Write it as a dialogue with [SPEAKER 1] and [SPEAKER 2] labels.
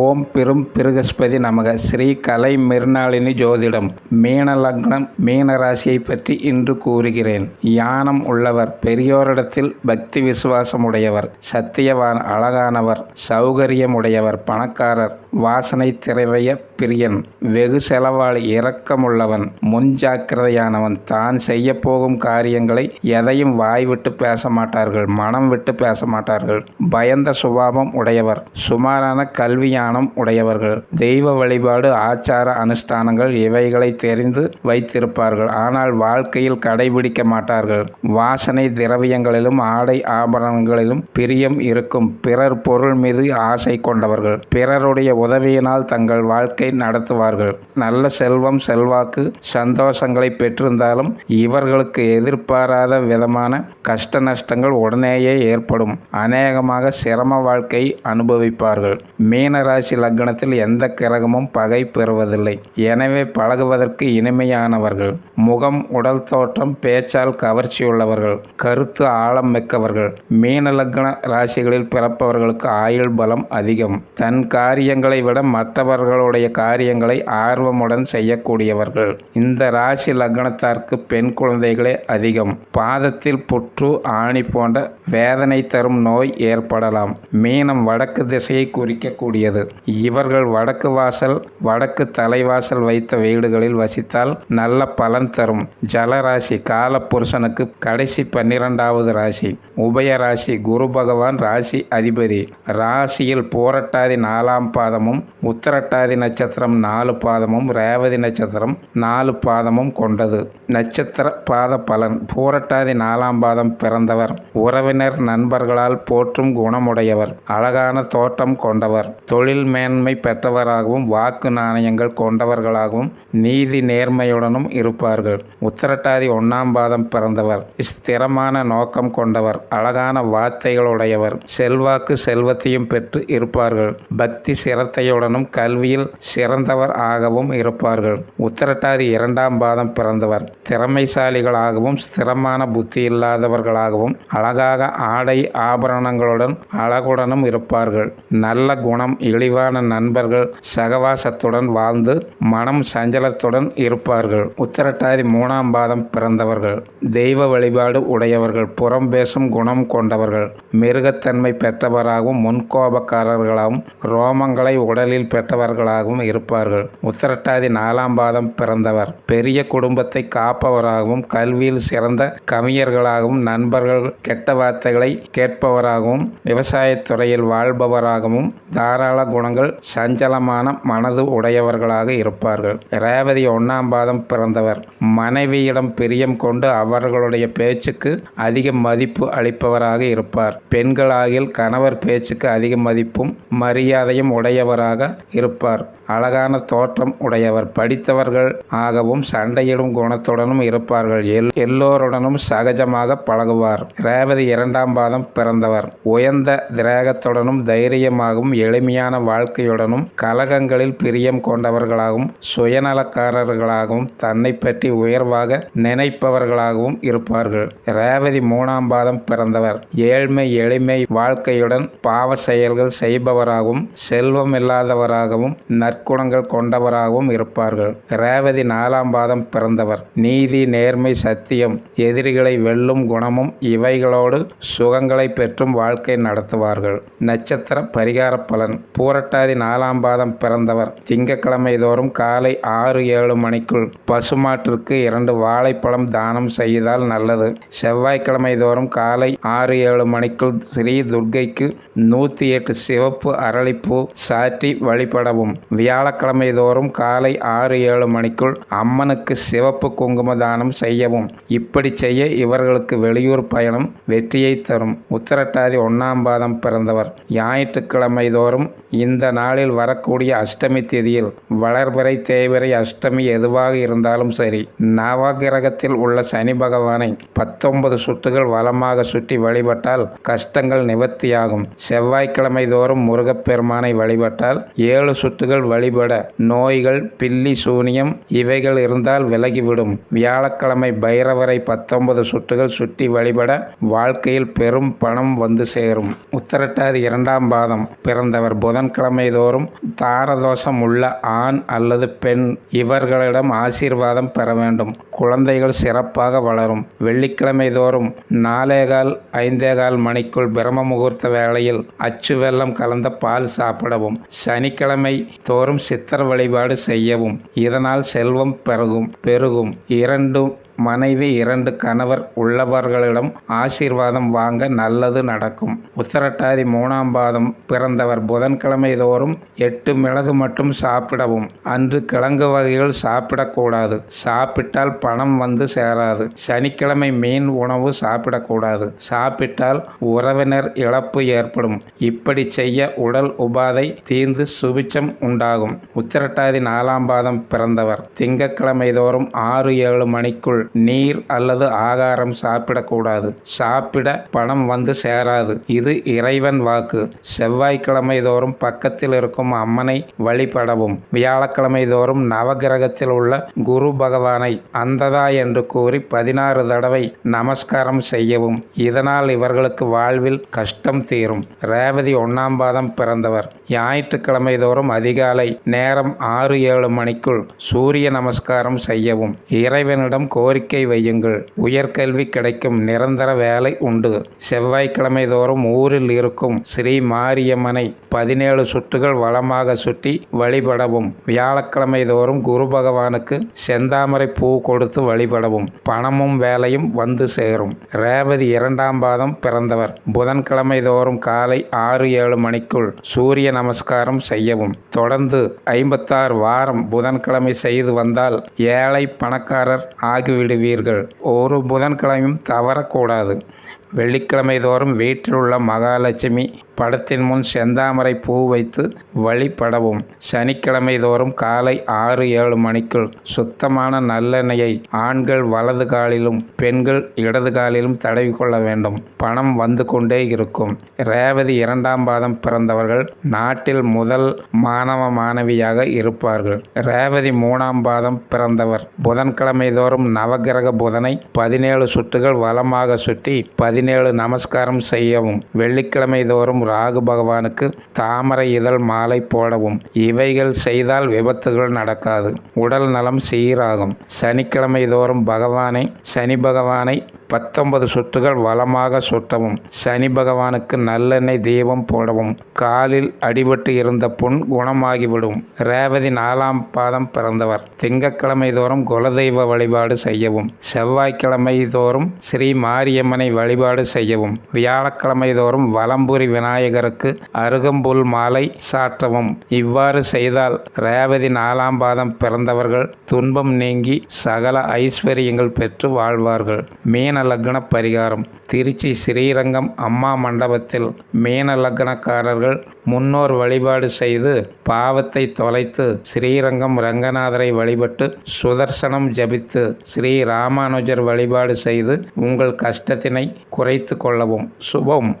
[SPEAKER 1] ஓம் பெரும் பிருகஸ்பதி நமக. ஸ்ரீ கலை மிருணாளினி ஜோதிடம். மீன லக்னம் மீன ராசியை பற்றி இன்று கூறுகிறேன். யானம் உள்ளவர் பெரியோரிடத்தில் பக்தி விசுவாசம் உடையவர் சத்தியவான் அழகானவர் சௌகரியம் உடையவர் பணக்காரர் வாசனை திரவிய பிரியன் வெகு செலவாளி இரக்கமுள்ளவன் முன்ஜாக்கிரதையானவன் தான் செய்ய போகும் காரியங்களை எதையும் வாய் விட்டு பேச மாட்டார்கள் மனம் விட்டு பேச மாட்டார்கள். பயந்த சுபாவம் உடையவர் சுமாரான கல்வியானம் உடையவர்கள். தெய்வ வழிபாடு ஆச்சார அனுஷ்டானங்கள் இவைகளை தெரிந்து வைத்திருப்பார்கள் ஆனால் வாழ்க்கையில் கடைபிடிக்க மாட்டார்கள். வாசனை திரவியங்களிலும் ஆடை ஆபரணங்களிலும் பிரியம் இருக்கும். பிறர் பொருள் மீது ஆசை கொண்டவர்கள் பிறருடைய உதவியினால் தங்கள் வாழ்க்கை நடத்துவார்கள். நல்ல செல்வம் செல்வாக்கு சந்தோஷங்களை பெற்றிருந்தாலும் இவர்களுக்கு எதிர்பாராத விதமான கஷ்ட நஷ்டங்கள் உடனேயே ஏற்படும். அநேகமாக சிரம வாழ்க்கை அனுபவிப்பார்கள். மீன ராசி லக்னத்தில் எந்த கிரகமும் பகை பெறுவதில்லை. எனவே பழகுவதற்கு இனிமையானவர்கள். முகம் உடல் தோற்றம் பேச்சால் கவர்ச்சியுள்ளவர்கள். கருத்து ஆழம் மிக்கவர்கள். மீன லக்ன ராசிகளில் பிறப்பவர்களுக்கு ஆயுள் பலம் அதிகம். தன் காரியங்களை விட மற்றவர்களுடைய காரியங்களை ஆர்வமுடன் செய்யக்கூடியவர்கள். இந்த ராசி லக்னத்தார்க்கு பெண் குழந்தைகளே அதிகம். பாதத்தில் புற்று ஆணி போன்ற வேதனை தரும் நோய் ஏற்படலாம். மீனம் வடக்கு திசையை குறிக்கக்கூடியது. இவர்கள் வடக்கு வாசல் வடக்கு தலைவாசல் வைத்த வீடுகளில் வசித்தால் நல்ல பலன் தரும். ஜலராசி கால புருஷனுக்கு கடைசி பன்னிரெண்டாவது ராசி. உபய ராசி குரு பகவான் ராசி அதிபதி. ராசியில் போரட்டாதி நாலாம் பாதமும் உத்தரட்டாதி நட்சத்திரம் நாலு பாதமும் ரேவதி நட்சத்திரம் நாலு பாதமும் கொண்டது. நட்சத்திர பாத பலன் பூரட்டாதி நாலாம் பாதம் பிறந்தவர். உறவினர் நண்பர்களால் போற்றும் குணமுடையவர். அழகான தோட்டம் கொண்டவர். தொழில் மேன்மை பெற்றவராகவும் வாக்கு நாணயங்கள் கொண்டவர்களாகவும் நீதி நேர்மையுடனும் இருப்பார்கள். உத்திரட்டாதி ஒன்றாம் பாதம் பிறந்தவர். ஸ்திரமான நோக்கம் கொண்டவர். அழகான வார்த்தைகளுடையவர். செல்வாக்கு செல்வத்தையும் பெற்று இருப்பார்கள். பக்தி சிரத்தையுடனும் கல்வியில் சிறந்தவர் ஆகவும் இருப்பார்கள். உத்தரட்டாதி இரண்டாம் பாதம் பிறந்தவர். திறமைசாலிகளாகவும் ஸ்திரமான புத்தி இல்லாதவர்களாகவும் அழகாக ஆடை ஆபரணங்களுடன் அழகுடனும் இருப்பார்கள். நல்ல குணம் இழிவான நண்பர்கள் சகவாசத்துடன் வாழ்ந்து மனம் சஞ்சலத்துடன் இருப்பார்கள். உத்தரட்டாதி மூணாம் பாதம் பிறந்தவர்கள். தெய்வ வழிபாடு உடையவர்கள். புறம் பேசும் குணம் கொண்டவர்கள். மிருகத்தன்மை பெற்றவராகவும் முன்கோபக்காரர்களாகவும் ரோமங்களை உடலில் பெற்றவர்களாகவும் இருப்பார்கள். உத்தரட்டாதி நாலாம் பாதம் பிறந்தவர். பெரிய குடும்பத்தை காப்பவராகவும் கல்வியில் சிறந்த கவிஞர்களாகவும் நண்பர்கள் கெட்ட வார்த்தைகளை கேட்பவராகவும் விவசாயத்துறையில் வாழ்பவராகவும் தாராள குணங்கள் சஞ்சலமான மனது உடையவர்களாக இருப்பார்கள். ரேவதி ஒன்னாம் பாதம் பிறந்தவர். மனைவியிடம் பிரியம் கொண்டு அவர்களுடைய பேச்சுக்கு அதிக மதிப்பு அளிப்பவராக இருப்பார். பெண்களாகில் கணவர் பேச்சுக்கு அதிக மதிப்பும் மரியாதையும் உடையவராக இருப்பார். அழகான தோற்றம் உடையவர். படித்தவர்கள் ஆகவும் சண்டையிடும் குணத்துடனும் இருப்பார்கள். எல் எல்லோருடனும் சகஜமாக பழகுவார். ரேவதி இரண்டாம் பாதம் பிறந்தவர். உயர்ந்த திரேகத்துடனும் தைரியமாகவும் எளிமையான வாழ்க்கையுடனும் கலகங்களில் பிரியம் கொண்டவர்களாகவும் சுயநலக்காரர்களாகவும் தன்னை பற்றி உயர்வாக நினைப்பவர்களாகவும் இருப்பார்கள். ரேவதி மூணாம் பாதம் பிறந்தவர். ஏழ்மை எளிமை வாழ்க்கையுடன் பாவ செயல்கள் செய்பவராகவும் செல்வம் இல்லாதவராகவும் நற்குணங்கள் கொண்டவராகவும் இருப்பார்கள். ரேவதி நாலாம் பாதம் பிறந்தவர். நீதி நேர்மை சத்தியம் எதிரிகளை வெல்லும் குணமும் இவைகளோடு சுகங்களை பெற்றும் வாழ்க்கை நடத்துவார்கள். நட்சத்திர பரிகார பலன். பூரட்டாதி நாலாம் பாதம் பிறந்தவர். திங்கக்கிழமை தோறும் காலை ஆறு ஏழு மணிக்குள் பசுமாட்டிற்கு இரண்டு வாழைப்பழம் தானம் செய்தால் நல்லது. செவ்வாய்க்கிழமை தோறும் காலை ஆறு ஏழு மணிக்குள் ஸ்ரீ துர்கைக்கு நூற்றி எட்டு சிவப்பு அரளிப்பூ சாற்றி வழிபடவும். வியாழக்கிழமை தோறும் காலை ஆறு ஏழு மணிக்குள் அம்மனுக்கு சிவப்பு குங்கும தானம் செய்யவும். இப்படி செய்ய இவர்களுக்கு வெளியூர் பயணம் வெற்றியை தரும். உத்தரட்டாதி ஒன்னாம் பாதம் பிறந்தவர். ஞாயிற்றுக்கிழமை தோறும் இந்த நாளில் வரக்கூடிய அஷ்டமி திதியில் வளர்பிறை தேய்பிறை அஷ்டமி எதுவாக இருந்தாலும் சரி நவகிரகத்தில் உள்ள சனி பகவானை பத்தொன்பது சுற்றுகள் வளமாக சுற்றி வழிபட்டால் கஷ்டங்கள் நிவர்த்தியாகும். செவ்வாய்க்கிழமை தோறும் முருகப்பெருமானை வழிபட்டால் ஏழு சுற்றுகள் வழி வழிபட நோய்கள் பில்லி சூனியம் இவைகள் இருந்தால் விலகிவிடும். வியாழக்கிழமை பைரவரை பத்தொன்பது சுற்றுகள் சுற்றி வழிபட வாழ்க்கையில் பெரும் பணம் வந்து சேரும். உத்தரட்டாதி இரண்டாம் பாதம். பிறந்தவர் புதன்கிழமை தோறும் தாரதோஷம் உள்ள ஆண் அல்லது பெண் இவர்களிடம் ஆசீர்வாதம் பெற வேண்டும். குழந்தைகள் சிறப்பாக வளரும். வெள்ளிக்கிழமை தோறும் நாலேகால் ஐந்தேகால் மணிக்குள் பிரம்ம முகூர்த்த வேளையில் அச்சு வெள்ளம் கலந்த பால் சாப்பிடவும். சனிக்கிழமை தோறும் சித்திர வழிபாடு செய்யவும். இதனால் செல்வம் பெருகும் பெருகும். இரண்டும் மனைவி இரண்டு கணவர் உள்ளவர்களிடம் ஆசீர்வாதம் வாங்க நல்லது நடக்கும். உத்தரட்டாதி மூணாம் பாதம் பிறந்தவர் புதன்கிழமை தோறும் எட்டு மிளகு மட்டும் சாப்பிடவும். அன்று கிழங்கு வகைகள் சாப்பிடக்கூடாது. சாப்பிட்டால் பணம் வந்து சேராது. சனிக்கிழமை மீன் உணவு சாப்பிடக்கூடாது. சாப்பிட்டால் உறவினர் இழப்பு ஏற்படும். இப்படி செய்ய உடல் உபாதை தீர்ந்து சுபிச்சம் உண்டாகும். உத்திரட்டாதி நாலாம் பாதம் பிறந்தவர் திங்கக்கிழமை தோறும் ஆறு ஏழு மணிக்குள் நீர் அல்லது ஆகாரம் சாப்பிடக்கூடாது. சாப்பிட பணம் வந்து சேராது. இது இறைவன் வாக்கு. செவ்வாய்க்கிழமை தோறும் பக்கத்தில் இருக்கும் அம்மனை வழிபடவும். வியாழக்கிழமை தோறும் நவகிரகத்தில் உள்ள குரு பகவானை அந்ததா என்று கூறி பதினாறு தடவை நமஸ்காரம் செய்யவும். இதனால் இவர்களுக்கு வாழ்வில் கஷ்டம் தீரும். ரேவதி ஒன்னாம் பாதம் பிறந்தவர். ஞாயிற்றுக்கிழமை தோறும் அதிகாலை நேரம் ஆறு ஏழு மணிக்குள் சூரிய நமஸ்காரம் செய்யவும். இறைவனிடம் கோரி கோரிக்கை வையுங்கள். உயர்கல்வி கிடைக்கும். நிரந்தர வேலை உண்டு. செவ்வாய்க்கிழமை தோறும் ஊரில் இருக்கும் ஸ்ரீ மாரியம்மனை பதினேழு சுற்றுகள் வளமாக சுற்றி வழிபடவும். வியாழக்கிழமை தோறும் குரு பகவானுக்கு செந்தாமரை பூ கொடுத்து வழிபடவும். பணமும் வேலையும் வந்து சேரும். ரேவதி இரண்டாம் பாதம் பிறந்தவர். புதன்கிழமை தோறும் காலை ஆறு ஏழு மணிக்குள் சூரிய நமஸ்காரம் செய்யவும். தொடர்ந்து ஐம்பத்தாறு வாரம் புதன்கிழமை செய்து வந்தால் ஏழை பணக்காரர் விடுவீர்கள். ஒரு புதன்கிழமையும் தவறக்கூடாது. வெள்ளிக்கிழமை தோறும் வீட்டில் உள்ள மகாலட்சுமி படத்தின் முன் செந்தாமரை பூ வைத்து வழிபடவும். சனிக்கிழமை தோறும் காலை ஆறு ஏழு மணிக்குள் சுத்தமான நல்லெண்ணெயை ஆண்கள் வலது காலிலும் பெண்கள் இடது காலிலும் தடவி கொள்ள வேண்டும். பணம் வந்து கொண்டே இருக்கும். ரேவதி இரண்டாம் பாதம் பிறந்தவர்கள் நாட்டில் முதல் மாணவ மாணவியாக இருப்பார்கள். ரேவதி மூணாம் பாதம் பிறந்தவர். புதன்கிழமை தோறும் நவகிரக புதனை பதினேழு சுற்றுகள் வளமாக சுற்றி பதி பதினேழு நமஸ்காரம் செய்யவும் வெள்ளிக்கிழமை தோறும் ராகு பகவானுக்கு தாமரை இதழ் மாலை போடவும் இவைகள் செய்தால் விபத்துகள் நடக்காது உடல் நலம் சீராகும். சனிக்கிழமை தோறும் பகவானை சனி பகவானை பத்தொன்பது சுற்றுகள் வளமாக சுட்டவும் சனி பகவானுக்கு நல்லெண்ணெய் தீபம் போடவும் காலில் அடிபட்டு இருந்த புண் குணமாகிவிடும். ரேவதி நாலாம் பாதம் பிறந்தவர். திங்கக்கிழமை தோறும் குலதெய்வ வழிபாடு செய்யவும் செவ்வாய்க்கிழமை தோறும் ஸ்ரீ மாரியம்மனை வழிபாடு செய்யவும் வியாழக்கிழமை தோறும் வலம்புரி விநாயகருக்கு அருகம்புல் மாலை சாற்றவும். இவ்வாறு செய்தால் ரேவதி நாலாம் பாதம் பிறந்தவர்கள் துன்பம் நீங்கி சகல ஐஸ்வர்யங்கள் பெற்று வாழ்வார்கள். மீன மீன லக்ன பரிகாரம் திருச்சி ஸ்ரீரங்கம் அம்மா மண்டபத்தில் மீன லக்னக்காரர்கள் முன்னோர் வழிபாடு செய்து பாவத்தை தொலைத்து ஸ்ரீரங்கம் ரங்கநாதரை வழிபட்டு சுதர்சனம் ஜபித்து ஸ்ரீ ராமானுஜர் வழிபாடு செய்து உங்கள் கஷ்டத்தினை குறைத்து கொள்ளவும். சுபம்.